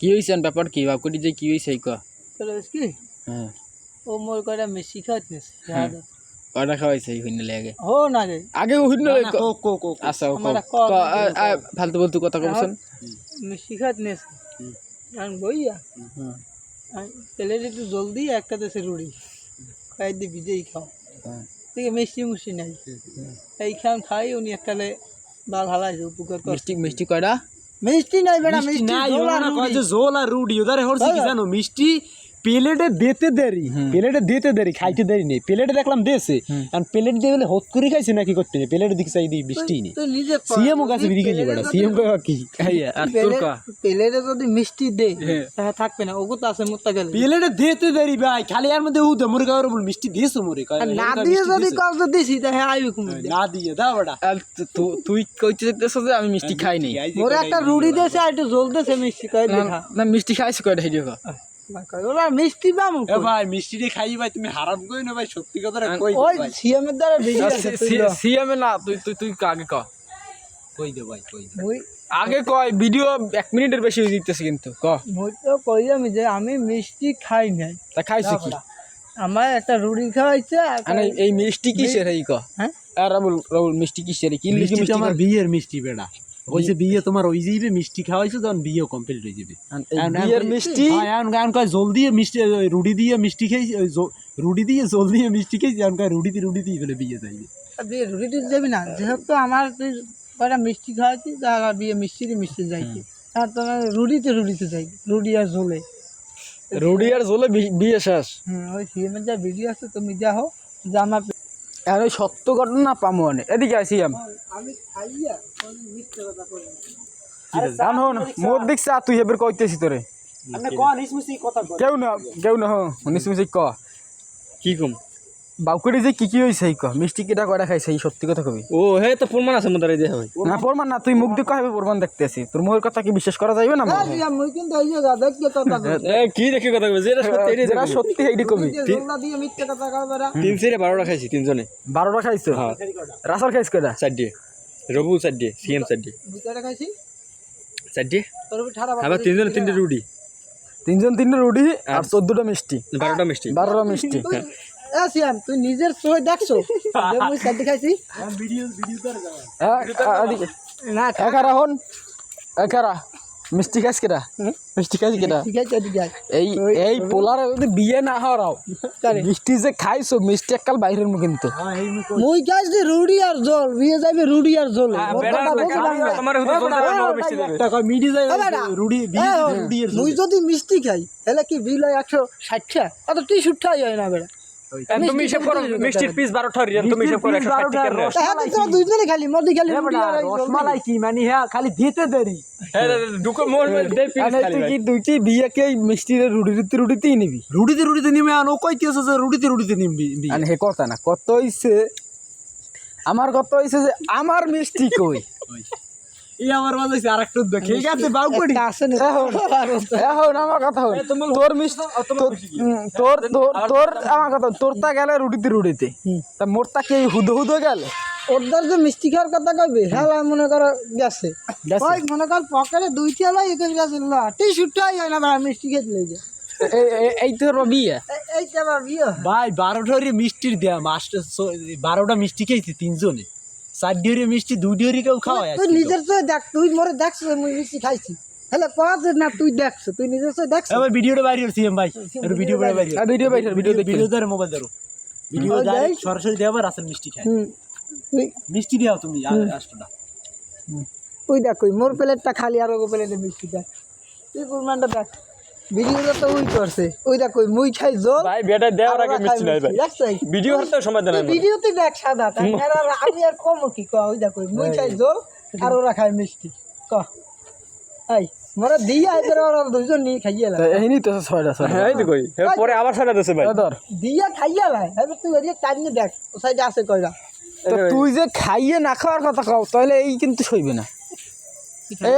কি হয়েছে ব্যাপার কি? বাপকুটি যে কি হয়েছে ক। কি? হ্যাঁ। ও মোর কয়টা মিষ্টি খাওয়াতিস কয়টা খাওয়াইছে এই লাগে হো না রে আগে হইনে লাগে ও আমরা ক- ক- ক- আ- আ- ফালতু বলতু কথা কবছেন মিষ্টি খাওয়াতিস আমি বইয়া প্লেট একটু জলদি একটা দেশে রুড়ি খাই দিবি যেই খাও। হ্যাঁ। মিষ্টি মুষ্টি নাই। এই খান খাই উনি এককালে বাল হালাইছে উপকার কর মিষ্টি মিষ্টি কয়টা মিষ্টি নাই বেড়া মিষ্টি নাই ওরা কয়। যে জোল আর রুডি ওদারে হরছে কি। জানো মিষ্টি প্লেটে দিতে দেরি। প্লেটে দিতে দেরি খাইতে দেরি নেই। প্লেটে দেখলাম দেছে আর প্লেট দিয়ে বলে হত করে খাইছে নাকি করতে নেই? প্লেটের দিকে চাই দিই মিষ্টি নেই। তুই নিজে সিএম ও কাছে বিড়ি খেয়েছি বেটা সিএম কা? কি আর তোর ক প্লেটে যদি মিষ্টি দে তাহলে থাকবে না। ওগো তো আছে মোত্তা গেলে। প্লেটে দিতে দেরি ভাই। খালি আর মধ্যে উদে মুরে কার বল মিষ্টি দিয়েছ মুরে কয় আর না দিয়ে যদি কাউকে দিছি তাহলে আইবি কুমু না দিয়ে দাও বেটা। আর তু- তু- তুই কইতে যেতেছ যে আমি মিষ্টি খাই নাই। মোরে একটা রুড়ি দেছে আর একটু জল দেছে মিষ্টি কয় দেখা। না মিষ্টি খাইছে কয়টা হেডিও ক ওরা মিষ্টি বামু এ ভাই মিষ্টিটা খাই ভাই তুমি হারাম কই না ভাই সত্যি কথা কই ওই সিএম এর দ্বারা বেশি আছে সিএম না তুই তুই তুই আগে ক। কই দে ভাই কই দে। আগে কয় ভিডিও এক মিনিটের বেশি হয়ে দিতেছে কিন্তু ক। মুই তো কইলাম যে আমি মিষ্টি খাই নাই। তা খাইছে কি? আমার একটা রুড়ি খাওয়াইছে আরে এই মিষ্টি কিসের এই ক? হ্যাঁ? আর রাবুল রাবুল মিষ্টি কিসের কি মিষ্টি আমার বিয়ের মিষ্টি বেটা ওই যে বিয়ে তোমার ওই যাইবে মিষ্টি খাওয়াইছো তখন বিয়ে কমপ্লিট হয়ে যাবে। এই বিয়ের মিষ্টি? হ্যাঁ এখন এখন কয় জল দিয়ে মিষ্টি ওই রুটি দিয়ে মিষ্টি খেয়েছি ওই জ- রুটি দিয়ে জল দিয়ে মিষ্টি খেয়েছি এখন কয় রুটিতে রুটি দিয়ে ফেলে বিয়ে যাইবে বিয়ে রুড়ি তুই যাবি না যেহেতু আমার তুই কয়টা মিষ্টি খাওয়াচ্ছি তার বিয়ে মিষ্টি মিষ্টি যাইছি আর তোমার রুড়িতে রুড়িতে যাই রুড়ি আর ঝোলে রুডি আর জলে বি- বিয়ে শেষ। হুম ওই সিএম এর যা ভিডিও আছে তুমি যাও যে আমার আর ওই সত্য ঘটনা পামো আনে এদিকে আসি আমি মোর দেখছে তুই এবার কইতেছি তোরে। কেউ না কেউ না হিসমিস ক। কি কম? বাউকুড়ি যে কি কি এই ক? মিষ্টি কিটা কয়টা খাইছে এই সত্যি কথা কবি? ও হে তো প্রমাণ আছে মোদারে দেখা ভাই। না প্রমাণ না তুই মুখ দিয়ে কবে প্রমাণ দেখতেছি তোর মুখের কথা কি বিশ্বাস করা যাইবে না হ্যাঁ সিএম মুই কিন্তু এই যে গাদা কি কথা এ কি দেখে কথা কইবে যেটা সত্যি এটাই যেটা সত্যি এইটি কবি। যে দিয়ে মিথ্যে কথা কইবে তিন সেরে বারোটা খাইছি তিনজনে। বারোটা খাইছো? রাসার খাইছ কয়টা? চার দিয়ে রবু চার দিয়ে সিএম চার দিয়ে মুই কয়টা খাইছি? চার দিয়ে তোর ঠাড়া আবার তিনজনে তিনটে রুটি। তিনজন তিনটা রুটি আর চোদ্দটা মিষ্টি। বারোটা মিষ্টি। বারোটা মিষ্টি। এ তুই নিজের চোখে দেখছ? মুই সাথে খাইছি। ভিডিও ভিডিও করে হ্যাঁ, না একারা হন? একারা মিষ্টি খাইছ কেটা মিষ্টি খাইছ কেটা। এই এই পোলারে যদি বিয়ে না? মিষ্টি যে খাইছো মিষ্টি এককাল বাইরের মুখ কিন্তু মুই খাইছি রুড়ি আর জল বিয়ে যাবে রুড়ি আর জল। মুই যদি মিষ্টি খাই তাহলে কি বিল হয় একশো ষাটটা অত টি শুটটাই হয় না বেড়া। তুমি হিসাব করো মিষ্টির পিস বারোটা রিয়াল তুমি হিসাব করো একশো ষাট টাকার রেট। হ্যাঁ তো তোরা দুইজনে খালি মদি খালি রুটি আর এই জল রসমালাই কি মানে হ্যাঁ খালি দিতে দেরি। মোর দে পিস খালি তুই কি দুইটি বিয়েকে এই মিষ্টির রুটি রুটি রুটিতেই নিবি? রুডিতে রুডিতে নিমে আনো কইতে আছে যে রুডিতে রুডিতে। আর হে কথা না কত হইছে? আমার কত হইছে যে আমার মিষ্টি কই? এই আমার বাজাইছে আরেকটু দেখে ঠিক আছে বাউ করি। একটা না এখন আমার কথা হল। তোর মিষ্টি তোর- তোর তোর তোর আমার কথা তোর গেলে রুটিতে রুটিতে। তা মোর কি হুদো হুদো গেলে? ওদের যে মিষ্টি খাওয়ার কথা কইবে হ্যাঁ মনে করো গেছে। গেছে? ওই মনে কর পকেটে দুইটি হলো একে গেছে না হয় মিষ্টি খেতে যা এই- বিয়ে? ভাই বারোটা মিষ্টির দেয়া মাস্টার বারোটা মিষ্টি খেয়েছি তিনজনে। চার মিষ্টি দুই ডিওরি কেউ খাওয়ায় তুই নিজের চোখে দেখ তুই মরে দেখছ মুই মিষ্টি খাইছি। হলে কয়া যে না তুই দেখছ তুই নিজের চোখে দেখছ। এবার ভিডিওটা বাইরে হচ্ছে ভাই। ভিডিও বাইরে বাইরে আর ভিডিও বাইর ভিডিও দেখি। ভিডিও ধরে মোবাইল ধরো। ভিডিও দেখ। সরাসরি দেওয়া রাসেল মিষ্টি খায়। তুই মিষ্টি দাও তুমি আসটোটা ওই দেখ ওই মোর প্লেটটা খালি আর ওগো প্লেটে মিষ্টি দেখ তুই কুরমানটা দেখ। ভিডিওটা তো ওই করছে। ওই দেখ ওই মুই খাই জল? ভাই বেটা দেওয়ার আগে খায় নাই ভাই। ভিডিও হারতে সময় দেন তুই ভিডিওতে দেখ সাদা। তাই আর আর আমি আর কম কি ক? ওই দেখ ওই মুই খাই জল আর ওরা খায় মিষ্টি। ক? এই মোরা দিয়া এদের ওরা দুইজন নিয়ে খাইয়ে লাই এই নি তো ছয়টা ছয়টা। হ্যাঁ এই তো কই। পরে আবার সাজা দিছে ভাই। ধর। দিয়া খাইয়া লাই এবার তুই দেখ ও সাইডে আছে তো তুই যে খাইয়ে না খাওয়ার কথা কও তাহলে এই কিন্তু সইবে না।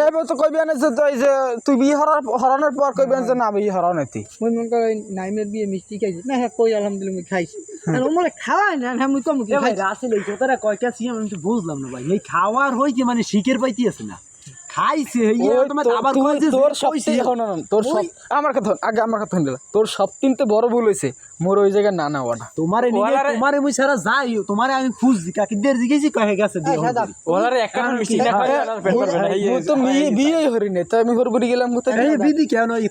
এবার তো কইবে না যে তুই যে তুই বিয়ে হরার হরানোর পর কইবে যে না বিয়ে হরাও নাই তুই মুই মন করে নাইমের বিয়ে মিষ্টি খাইছি। না হ্যাঁ কই আলহামদুলিল্লাহ মুই খাইছি। আর ও মনে খাওয়াই না হ্যাঁ মুই কম কি ভাই খাইছি। রাসেল এই কথাটা কয়টা সিএম আমি তো বুঝলাম না ভাই। এই খাওয়ার হই কি মানে শিখের পাইতে আছে না। খাইছে তোমার তোর- আবার তুই- কইছে যে তোর কইছে। সবচেয়ে তোর সব আমার কথা আগে আমার কথা শুনলে তোর সব তিনতে বড় ভুল হয়েছে মোর ওই জায়গায় না না। ওটা তোমারে নিয়ে তোমারে মুই সারা যাই তোমারে আমি খুঁজছি কাকিদের জিগেছি গেছে মিষ্টি না খাই তো বিয়ে হরি তাই আমি হরবরি গেলাম এই কেন এই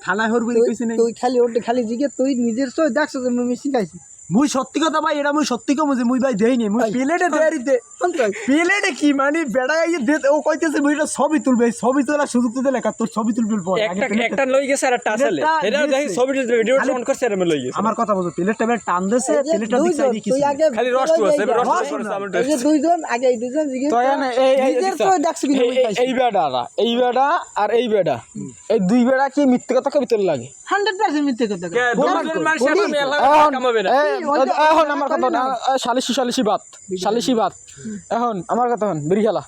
তুই খালি ওটা খালি জিগে তুই নিজের সই দেখছ যে আমি মিষ্টি খাইছি? মুই সত্যি কথা ভাই এটা মুই সত্যি কম যে মুই ভাই দেইনি মুই প্লেটে দেয়ারিতে প্লেটে কি মানে বেড়া এই দে ও কইতেছে মুই এটা ছবি তুলবে ছবি তোলার সুযোগ তো দিলে তোর ছবি তুলবে পর একটা একটা লই গেছে আর একটা আসলে এটা দেখি। ছবি ভিডিও খালি- অন করছে আর আমি লই গেছে। আমার কথা বলছো প্লেটটা বের টান দেছে এই যে প্লেটটা সাইডে তুই কিছু খালি রস করছে, যে- রস করছে, আমার এই যে দুইজন আগে এই দুইজন জিগে তো না এই এই নিজের দেখছ? সই দেখছ কিনা এই- বেড়া এই বেড়া আর এই বেড়া। এই দুই বেড়া কি মিথ্যে কথা কবি তোর লাগে? হান্ড্রেড পার্সেন্ট মিথ্যে কথা কে দুজন মানুষ মেলা কামাবে না। এখন আমার কথা সালিশি সালিশি সালিশি এখন আমার কথা হন বিড়ি খেলা।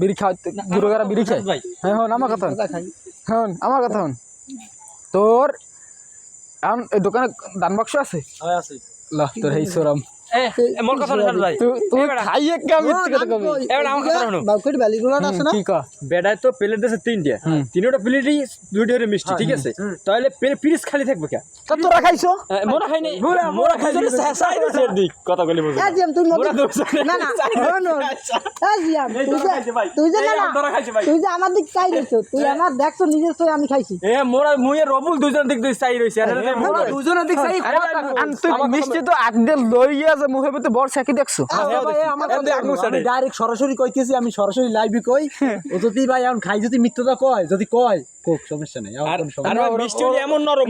বিড়ি খাওয়া গুরুগারা বিড়ি খায়। হ্যাঁ হন আমার কথা হন। কথা আমার কথা হন। তোর এখন এই দোকানে দান বাক্স আছে? হয় আছে। ল তোর হেই সরম। মোর কথা শুন ভাই তুই তুই খাইয়ে কে কথা কবি। এবার আমার কথা শোনো। বাউকেট বালি আছে না? কি কা? বেড়ায় তো প্লেট দিয়েছে তিনটে। তিনটা প্লেটই দুইটা করে মিষ্টি ঠিক আছে? তাহলে পিরিস খালি থাকবে কে তা তোরা খাইছো মোরা খাই নাই মোরা খাই সাই দিছে। দিক কথা কইলি বুঝো এই তুই মোরা না? না শোন, শোন। এই তুই তুই যে না এই না তোরা খাইছে ভাই। তুই যে আমার দিক চাই দিছো তুই আমার দেখছ নিজের সই আমি খাইছি। এ মোরা মুয়ে রবুল দুইজন দিক দুই চাই রইছে আরে মোরা দুজনের দিক সাইড আরে তুই মিষ্টি তো আগদের লইয়া যে মুখে বড় সাকি দেখছ? আঙুল ছাড়ে। ডাইরেক্ট সরাসরি কইতেছি আমি সরাসরি লাইভে কই। ও যদি ভাই এখন খাই যদি মিথ্যাটা কয় যদি কয় কোক সমস্যা নাই আর আর মিষ্টি এমন নরম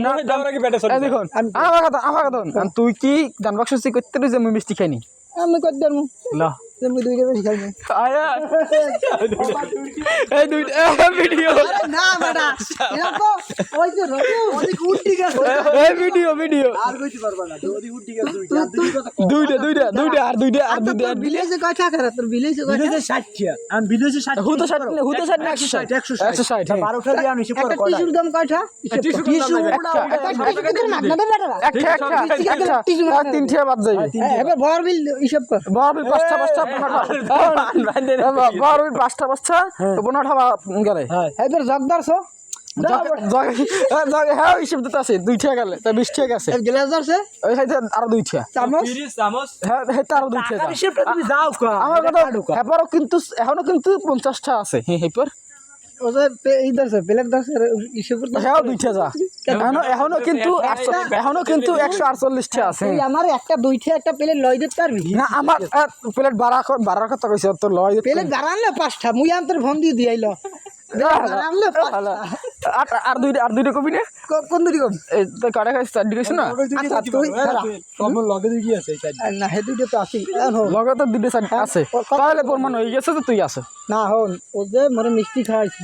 দেখুন আমার কথা আমার কথা তুই কি দান বাক্স করতে যে আমি মিষ্টি খাইনি? আমি কই দেব? ল তুমি দুইটা বেশি খাইনি আয়া এই দুই ভিডিও না বেটা এরা তো ওই যে রবি ওদিক উঠি গেছে এই ভিডিও ভিডিও আর কইতে পারবা না ওদি উঠি গেছে দুইটা আর দুইটা দুইটা দুইটা আর দুইটা আর দুইটা বিলেজে কয় টাকা রে তোর বিলেজে কয় টাকা বিদেশে 60 টিয়া আমি বিদেশে 60 হুতো ষাট হুতো ষাট না একশো ষাট একশো ষাট হ্যাঁ। 12টা দিয়ে আমি হিসাব করে টিস্যুর দাম কয়টা টিস্যু টিস্যু একটা একটা একটা আর তিন ঠিয়া বাদ যাইবে এবার বড় বিল হিসাব কর বড় পাঁচটা পাঁচটা পনেরোটা বড় পাঁচটা পাঁচটা পনেরোটা গেলে। হ্যাঁ। জগদারছো হ্যাঁ হিসেব দিতে আছে দুই গেলে তা বিশ ঠিয়া গেছে গ্লাস ধরছে? ওই সাইডে আরও দুই ঠিয়া চামচ? পিরিস চামচ। হ্যাঁ হ্যাঁ আরও দুই ঠিয়া হিসাবটা তুমি যাও কা আমার কথা এবারও কিন্তু এখনও কিন্তু পঞ্চাশটা আছে হ্যাঁ হেপার। এখনও এখনও কিন্তু একশো- এখনও কিন্তু একশো আটচল্লিশটা আছে। এই আমার একটা দুইটা একটা প্লেট লই দিতে পারবি? না আমার প্লেট বাড়া বাড়ার কথা কইছে তোর লয় প্লেট গারানলে পাঁচটা মুই আন্তর ফোন দিয়ে দিয়াইলো গারানলে আর আর দুইটা আর দুইটা কবি না। কোন কম এই তো কাটা খাইছে চারটি খাইছে না। আচ্ছা তুই কমন লগে দুই আছে না হে দুইটা তো লগে তো দুইটা চারটি আছে। তাহলে প্রমাণ হয়ে গেছে তো তুই আছে। না হন ও যে মনে মিষ্টি খাওয়াইছি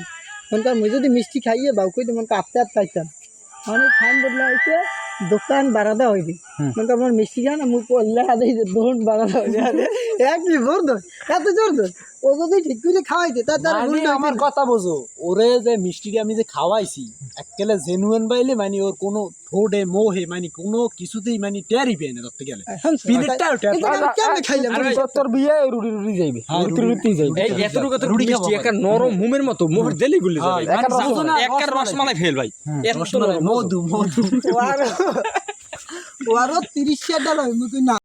মনকার মুই যদি মিষ্টি খাইয়ে বাউ কই মনকে আপতে আপতে খাইতাম মানে ফাইন বদলা হইছে দোকান বাড়াদা হইবে। মনকার আমার মিষ্টি খান মুই পড়লে আদে দোকান বাড়াদা হইবে এক কি জোর দোষ এত জোর দোষ ও যদি ঠিক করে তার তার মানে আমার কথা বোঝো। ওরে যে মিষ্টিকে আমি যে খাওয়াইছি এককেলে জেনুয়েন বাইলে মানে ওর কোনো ঠোঁটে মোহে মানে কোনো কিছুতেই মানে টেরই পেয়ে না ধরতে গেলে। প্লেটটাও টের কেমনে খাইলাম? তোর- বিয়ে রুটি রুটি যাইবে। হ্যাঁ, রুটি রুটি যাইবে। এই এতটুকু এতটুকু মিষ্টি একটা নরম মুমের মতো মুখের দেলি গুলি যাবে। একটা রসমালাই। ফেল ভাই। এত মধু মধু। ও আরও ও তিরিশ টাকা লয় না।